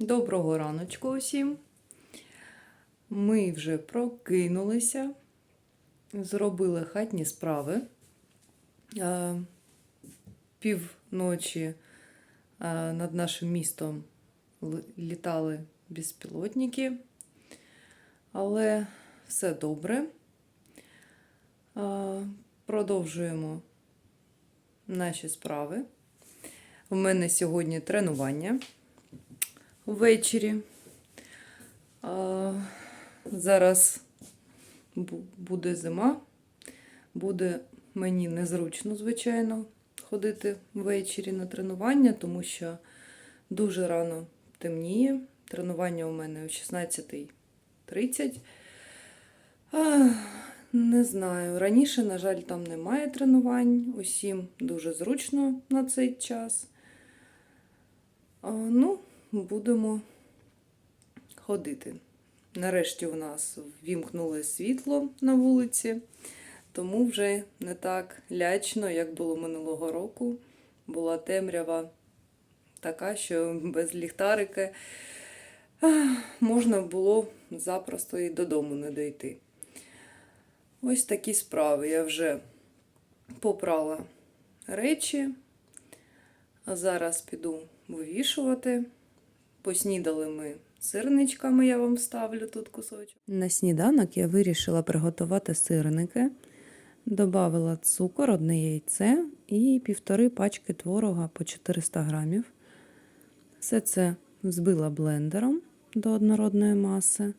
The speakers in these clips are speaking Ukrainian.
Доброго раночку усім. Ми вже прокинулися, зробили хатні справи. Е, Півночі е, над нашим містом літали безпілотники, але все добре. Е, Продовжуємо наші справи. У мене сьогодні тренування ввечері. А, зараз буде зима. Буде мені незручно, звичайно, ходити ввечері на тренування, тому що дуже рано темніє. Тренування у мене о 16.30. Не знаю. Раніше, на жаль, там немає тренувань. Усім дуже зручно на цей час. А, ну, будемо ходити. Нарешті у нас ввімкнули світло на вулиці, тому вже не так лячно, як було минулого року. Була темрява така, що без ліхтарика можна було запросто і додому не дойти. Ось такі справи. Я вже попрала речі, а зараз піду вивішувати. Поснідали ми сирничками, я вам ставлю тут кусочок. На сніданок я вирішила приготувати сирники. Добавила цукор, одне яйце і півтори пачки творога по 400 грамів. Все це взбила блендером до однородної маси.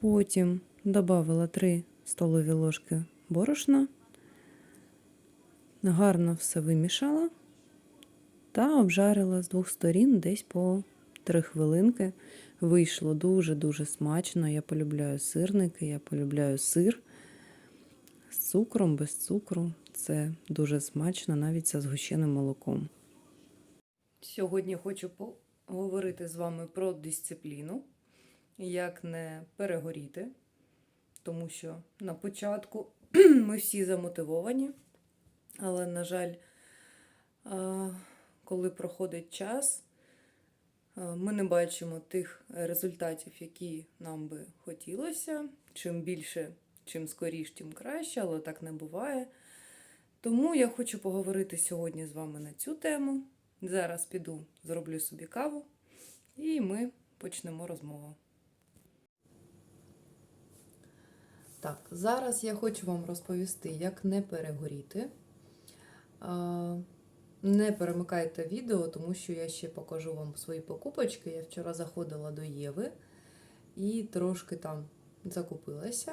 Потім додавила 3 столові ложки борошна. Гарно все вимішала та обжарила з двох сторін десь по 3 хвилинки. Вийшло дуже-дуже смачно. Я полюбляю сирники, я полюбляю сир з цукром, без цукру. Це дуже смачно, навіть зі згущеним молоком. Сьогодні хочу поговорити з вами про дисципліну, як не перегоріти, тому що на початку ми всі замотивовані, але, на жаль, коли проходить час, ми не бачимо тих результатів, які нам би хотілося. Чим більше, чим скоріш, тим краще, але так не буває. Тому я хочу поговорити сьогодні з вами на цю тему. Зараз піду, зроблю собі каву, і ми почнемо розмову. Так, зараз я хочу вам розповісти, як не перегоріти. Не перемикайте відео, тому що я ще покажу вам свої покупочки. Я вчора заходила до Єви і трошки там закупилася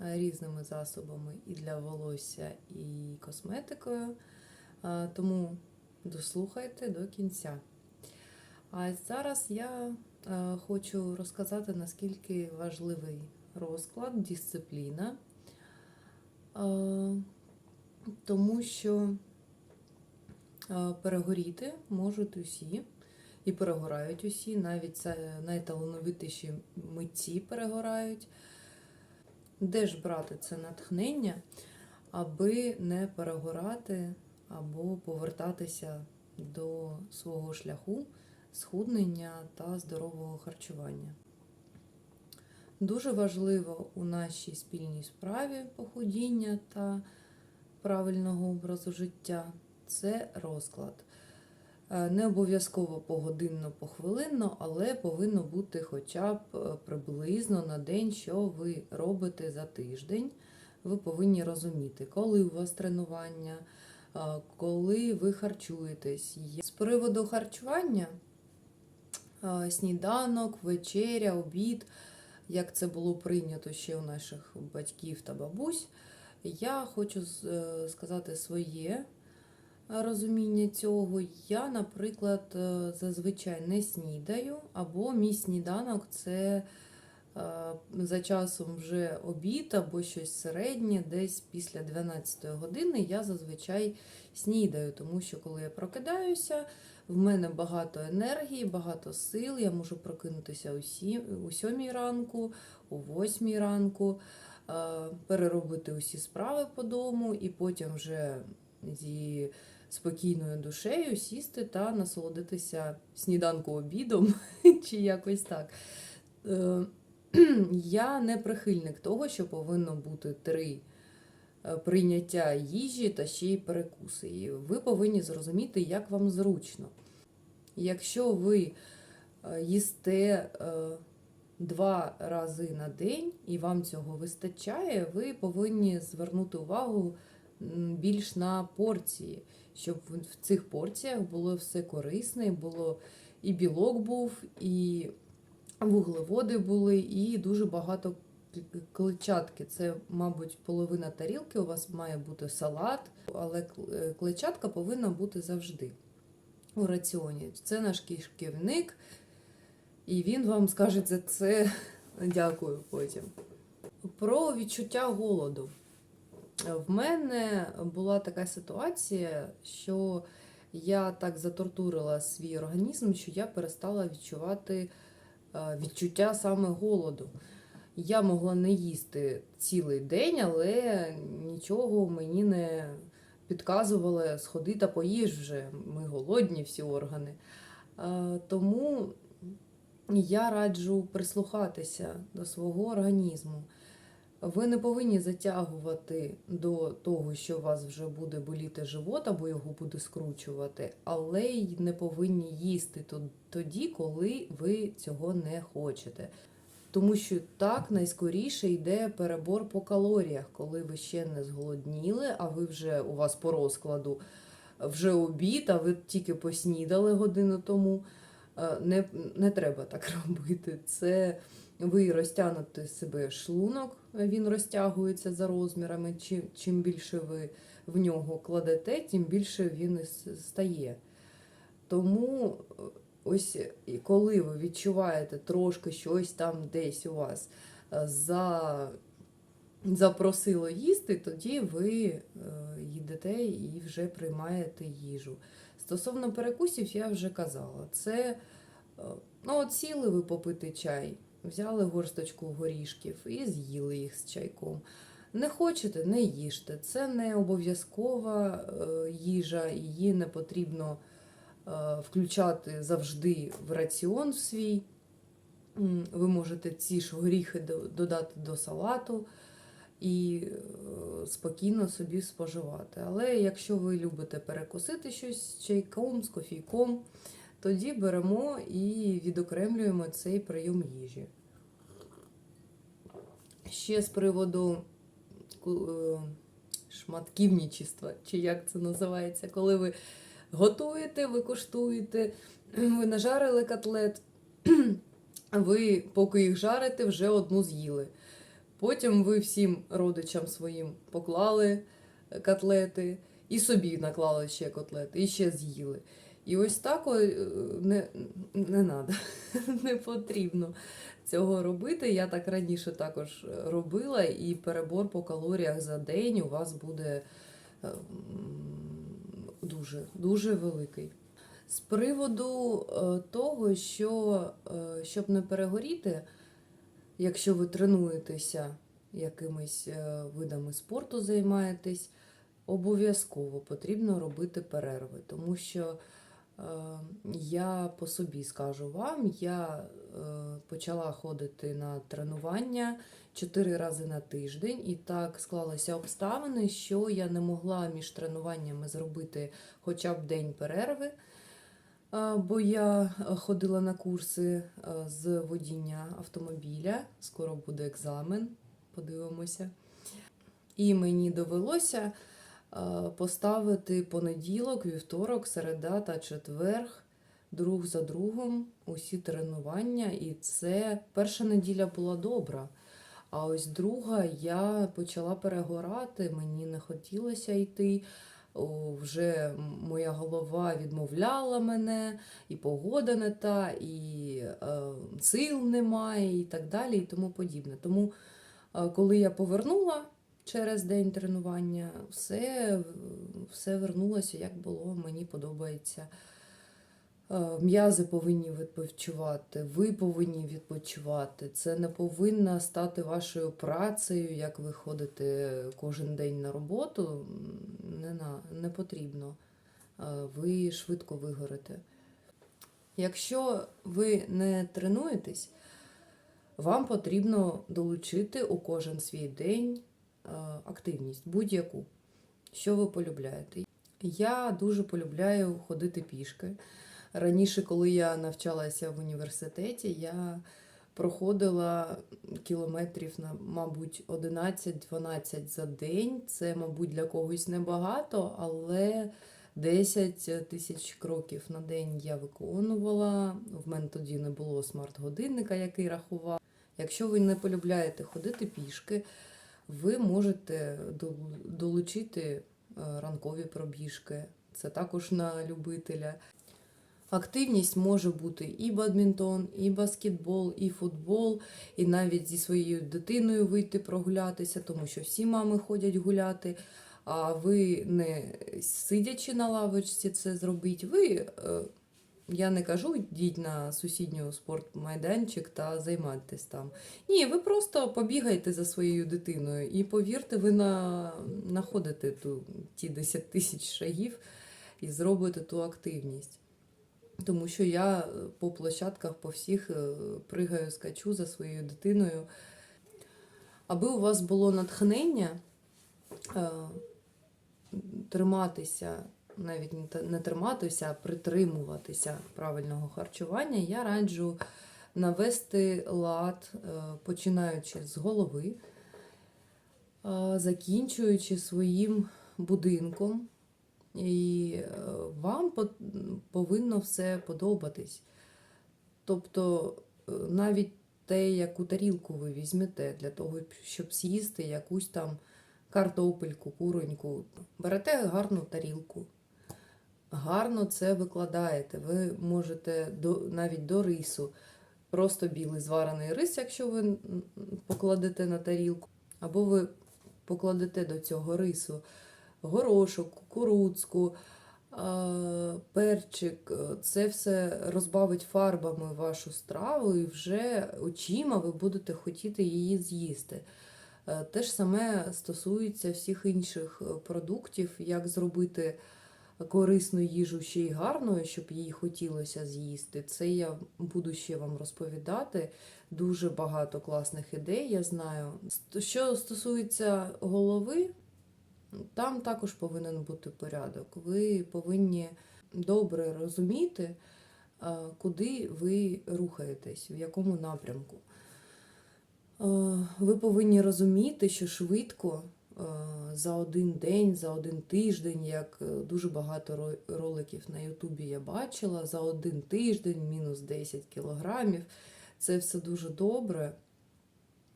е, різними засобами і для волосся, і косметикою. Тому дослухайте до кінця. А зараз я е, хочу розказати, наскільки важливий розклад, дисципліна, Е, тому що е, перегоріти можуть усі, і перегорають усі, навіть найталановитіші митці перегорають. Де ж брати це натхнення, аби не перегорати або повертатися до свого шляху схуднення та здорового харчування? Дуже важливо у нашій спільній справі похудіння та правильного образу життя це розклад. Е, Не обов'язково погодинно, похвилинно, але повинно бути хоча б е, приблизно на день, що ви робите за тиждень. Ви повинні розуміти, коли у вас тренування, е, коли ви харчуєтесь. З приводу харчування сніданок, вечеря, обід як це було прийнято ще у наших батьків та бабусь. Я хочу сказати своє розуміння цього. Я, наприклад, е, зазвичай не снідаю, або мій сніданок це е, за часом вже обід або щось середнє, десь після 12 години я зазвичай снідаю, тому що коли я прокидаюся, в мене багато енергії, багато сил. Я можу прокинутися у сі- у сьомій ранку, у восьмій ранку, е, переробити усі справи по дому, і потім вже зі спокійною душею сісти та насолодитися сніданку обідом чи якось так. Е, Я не прихильник того, що повинно бути три е, прийняття їжі та ще й перекуси. І ви повинні зрозуміти, як вам зручно. Якщо ви е, їсте два рази на день і вам цього вистачає, ви повинні звернути увагу більш на порції, щоб в цих порціях було все корисне, було і білок був, і вуглеводи були, і дуже багато клетчатки. Це, мабуть, половина тарілки. У вас має бути салат, але е, клетчатка повинна бути завжди у раціоні. Це наш кишківник, і він вам скаже за це дякую потім. Про відчуття голоду. В мене була така ситуація, що я так затортурила свій організм, що я перестала відчувати е, відчуття саме голоду. Я могла не їсти цілий день, але нічого мені не підказувало сходи та поїж вже. Ми голодні всі органи. Е, Тому я раджу прислухатися до свого організму. Ви не повинні затягувати до того, що у вас вже буде боліти живот або його буде скручувати, але й не повинні їсти тоді, коли ви цього не хочете. Тому що так найскоріше йде перебор по калоріях, коли ви ще не зголодніли, а ви вже у вас по розкладу вже обід, а ви тільки поснідали годину тому. Е, Не, не треба так робити. Це ви розтягнете себе шлунок, він розтягується за розмірами. Чим, чим більше ви в нього кладете, тим більше він і стає. Тому е, ось коли ви відчуваєте трошки щось там десь у вас е, за, запросило їсти, тоді ви е, їдете і вже приймаєте їжу. Стосовно перекусів, я вже казала, це ну, от сіли ви попити чай, взяли горсточку горішків і з'їли їх з чайком. Не хочете, не їжте. Це не обов'язкова е, їжа, її не потрібно е, включати завжди в раціон свій. Ви можете ці ж горіхи додати до салату і е, спокійно собі споживати. Але якщо ви любите перекусити щось з чайком, з кофійком, тоді беремо і відокремлюємо цей прийом їжі. Ще з приводу е, чи як це називається, коли ви готуєте, ви коштуєте, ви нажарили котлет, ви, поки їх жарите, вже одну з'їли. Потім ви всім родичам своїм поклали е, котлети, і собі наклали ще котлети, і ще з'їли. І ось так е, не, не надо, не потрібно цього робити. Я так раніше також робила, і перебор по калоріях за день у вас буде е, дуже, дуже великий. З приводу е, того, що е, щоб не перегоріти, якщо ви тренуєтеся якимись видами спорту, займаєтесь, обов'язково потрібно робити перерви, тому що я по собі скажу вам, я е, почала ходити на тренування чотири рази на тиждень, і так склалися обставини, що я не могла між тренуваннями зробити хоча б день перерви. Бо я е, ходила на курси е, з водіння автомобіля, скоро буде екзамен, подивимося. І мені довелося е, поставити понеділок, вівторок, середа та четверг друг за другом усі тренування. І це перша неділя була добра. А ось друга я почала перегорати, мені не хотілося йти. Вже моя голова відмовляла мене, і погода не та, і е, сил немає, і так далі, і тому подібне. Тому, е, коли я повернула через день тренування, все, все вернулося, як було, мені подобається. Е, М'язи повинні відпочивати, ви повинні відпочивати. Це не повинна стати вашою працею, як ви ходите кожен день на роботу. Не, на, не потрібно ви швидко вигорите. Якщо ви не тренуєтесь, вам потрібно долучити у кожен свій день е, активність, будь-яку, що ви полюбляєте. Я дуже полюбляю ходити пішки. Раніше, коли я навчалася в університеті, я проходила кілометрів на, мабуть, 11-12 за день. Це, мабуть, для когось небагато, але 10 тисяч кроків на день я виконувала. В мене тоді не було смарт-годинника, який рахував. Якщо ви не полюбляєте ходити пішки, ви можете долучити е, ранкові пробіжки. Це також на любителя. Активність може бути і бадмінтон, і баскетбол, і футбол, і навіть зі своєю дитиною вийти прогулятися, тому що всі мами ходять гуляти. А ви не сидячи на лавочці це зробіть. Ви, е, я не кажу, йдіть на сусідню спортмайданчик та займайтесь там. Ні, ви просто побігайте за своєю дитиною і повірте, ви на, находите ту, ті 10 тисяч шагів і зробите ту активність. Тому що я е, по площадках по всіх е, пригаю, скачу за своєю дитиною. Аби у вас було натхнення е, триматися, навіть не триматися, а притримуватися правильного харчування, я раджу навести лад, е, починаючи з голови, е, закінчуючи своїм будинком. І е, вам повинно все подобатись. Тобто навіть те, яку тарілку ви візьмете для того, щоб з'їсти якусь там картопельку, куроньку, берете гарну тарілку, гарно це викладаєте. Ви можете до, навіть до рису, просто білий зварений рис, якщо ви покладете на тарілку, або ви покладете до цього рису горошок, кукурудзку, перчик. Це все розбавить фарбами вашу страву, і вже очима ви будете хотіти її з'їсти. Е, Те ж саме стосується всіх інших е, продуктів, як зробити корисну їжу ще й гарною, щоб їй хотілося з'їсти. Це я буду ще вам розповідати. Дуже багато класних ідей, я знаю. Що стосується голови, там також повинен бути порядок. Ви повинні добре розуміти, е, куди ви рухаєтесь, в якому напрямку. Е, Ви повинні розуміти, що швидко за один день, за один тиждень, як е, дуже багато роликів на Ютубі я бачила, за один тиждень мінус 10 кілограмів. Це все дуже добре.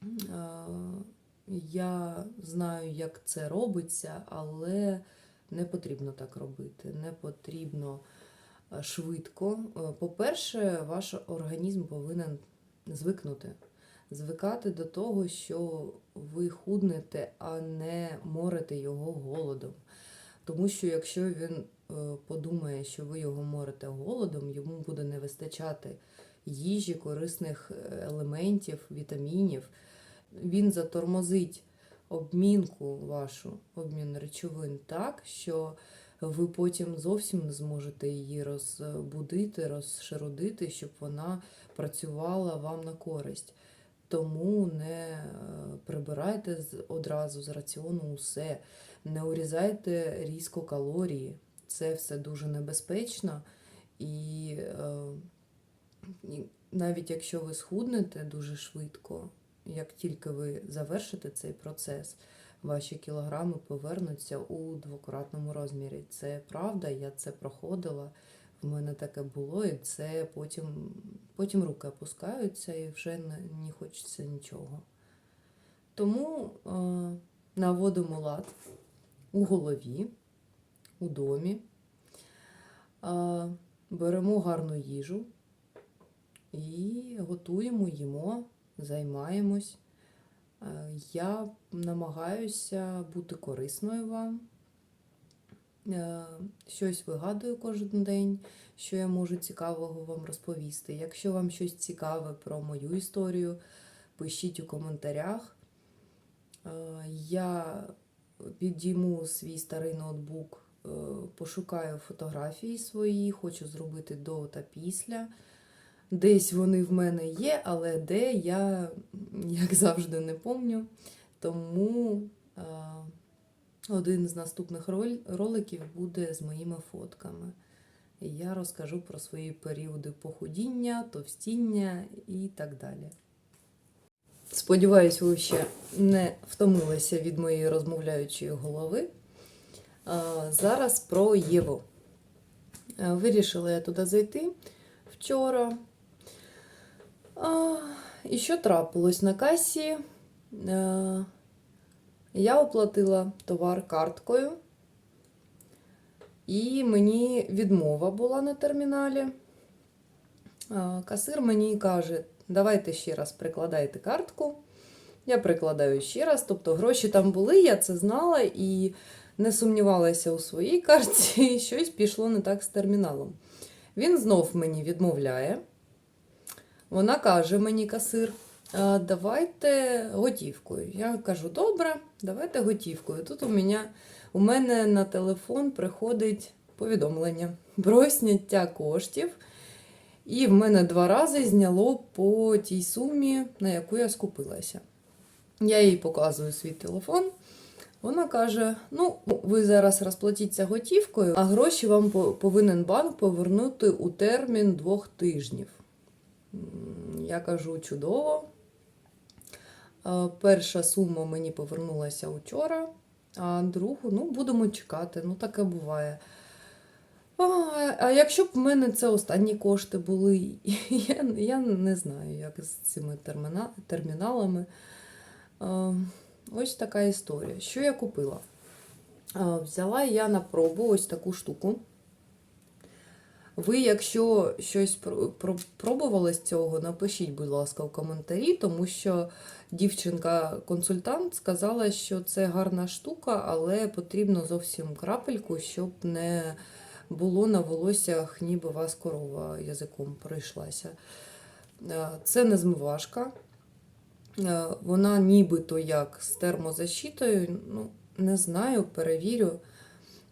Е, Я знаю, як це робиться, але не потрібно так робити. Не потрібно е, швидко. Е, По-перше, ваш організм повинен звикнути. Звикати до того, що ви худнете, а не морите його голодом. Тому що якщо він е, подумає, що ви його морите голодом, йому буде не вистачати їжі, корисних е, елементів, вітамінів. Він затормозить обмінку вашу, обмін речовин так, що ви потім зовсім не зможете її розбудити, розшарудити, щоб вона працювала вам на користь. Тому не е, прибирайте одразу з раціону усе, не урізайте різко калорії. Це все дуже небезпечно. Е, і навіть якщо ви схуднете дуже швидко, як тільки ви завершите цей процес, ваші кілограми повернуться у двократному розмірі. Це правда, я це проходила. В мене таке було, і це потім, потім руки опускаються і вже не хочеться нічого. Тому е, наводимо лад у голові, у домі, е, беремо гарну їжу і готуємо, їмо, займаємось. Е, Я намагаюся бути корисною вам. Е, Щось вигадую кожен день, що я можу цікавого вам розповісти. Якщо вам щось цікаве про мою історію, пишіть у коментарях. Е, Я підійму свій старий ноутбук пошукаю фотографії свої, хочу зробити до та після. Десь вони в мене є, але де я, як завжди, не помню. Тому е, один з наступних роликів буде з моїми фотками. Я розкажу про свої періоди похудіння, товстіння і так далі. Сподіваюсь, ви ще не втомилися від моєї розмовляючої голови. Зараз про Єву. Вирішила я туди зайти вчора. І що трапилось на касі? Я оплатила товар карткою, і мені відмова була на терміналі. Касир мені каже, давайте ще раз прикладайте картку. Я прикладаю ще раз, тобто гроші там були, я це знала і не сумнівалася у своїй картці, щось пішло не так з терміналом. Він знов мені відмовляє. Вона каже мені касир, «А, давайте готівкою. Я кажу, добре, давайте готівкою. Тут у мене, у мене на телефон приходить повідомлення про зняття коштів. І в мене два рази зняло по тій сумі, на яку я скупилася. Я їй показую свій телефон. Вона каже: ну, ви зараз розплатіться готівкою, а гроші вам повинен банк повернути у термін двох тижнів. Я кажу, чудово. Е, Перша сума мені повернулася вчора, а другу, ну, будемо чекати. Ну, таке буває. А, а якщо б в мене це останні кошти були, я, я не знаю, як з цими терміна, терміналами. Е, Ось така історія. Що я купила? Е, Взяла я на пробу ось таку штуку. Ви, якщо щось про- про- пробували з цього, напишіть, будь ласка, в коментарі, тому що дівчинка-консультант сказала, що це гарна штука, але потрібно зовсім крапельку, щоб не було на волоссях, ніби вас корова язиком пройшлася. Е, Це не змивашка. Е, Вона нібито як з термозащитою. Ну, не знаю, перевірю.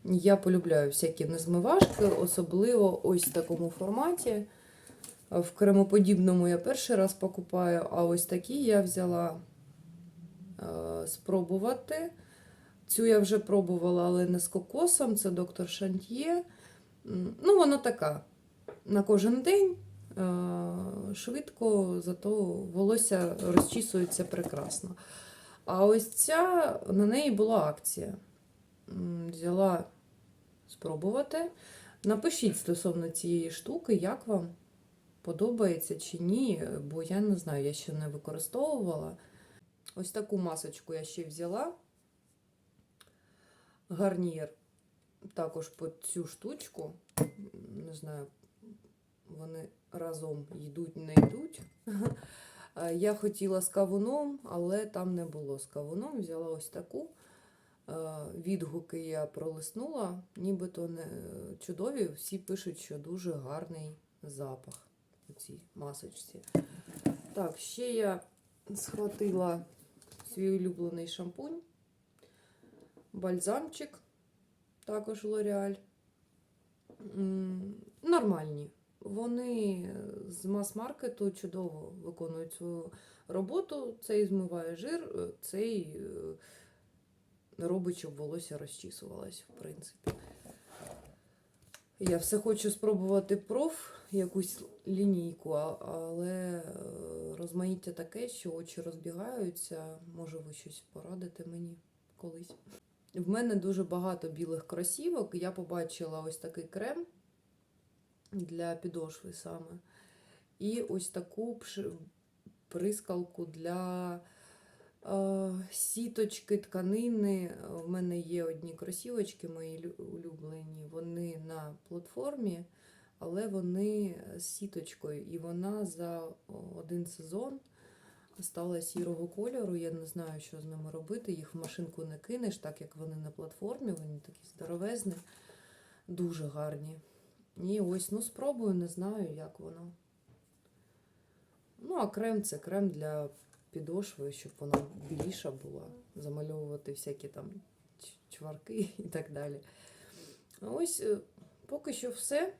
Я полюбляю всякі незмивашки, особливо ось в такому форматі. В кремоподібному я перший раз покупаю, а ось такі я взяла е, спробувати. Цю я вже пробувала, але не з кокосом, це доктор Шантьє. Ну, вона така на кожен день. е, Швидко, зато волосся розчісується прекрасно. А ось ця на неї була акція. Взяла спробувати. Напишіть стосовно цієї штуки, як вам подобається чи ні, бо я не знаю, я ще не використовувала. Ось таку масочку я ще взяла. Гарнір також по цю штучку. Не знаю, вони разом йдуть, не йдуть. Я хотіла з кавуном, але там не було з кавуном. Взяла ось таку. Е, Відгуки я пролиснула, нібито не чудові. Всі пишуть, що дуже гарний запах у цій масочці. Так, ще я схватила свій улюблений шампунь, бальзамчик, також. М, Нормальні. Вони з мас-маркету чудово виконують свою роботу. Цей змиває жир, е, цей е, робить, щоб волосся розчісувалось, в принципі. Я все хочу спробувати проф, якусь лінійку, але е, розмаїття таке, що очі розбігаються. Може, ви щось порадите мені колись. В мене дуже багато білих кросівок. Я побачила ось такий крем для підошви саме. І ось таку прискалку для сіточки, тканини. В мене є одні кросівочки мої улюблені. Вони на платформі, але вони з сіточкою. І вона за один сезон стала сірого кольору. Я не знаю, що з ними робити. Їх в машинку не кинеш, так як вони на платформі, вони такі здоровезні, дуже гарні. І ось, ну спробую, не знаю, як воно. Ну, а крем це крем для підошви, щоб вона біліша була, замальовувати всякі там чварки і так далі. Ось е, поки що все.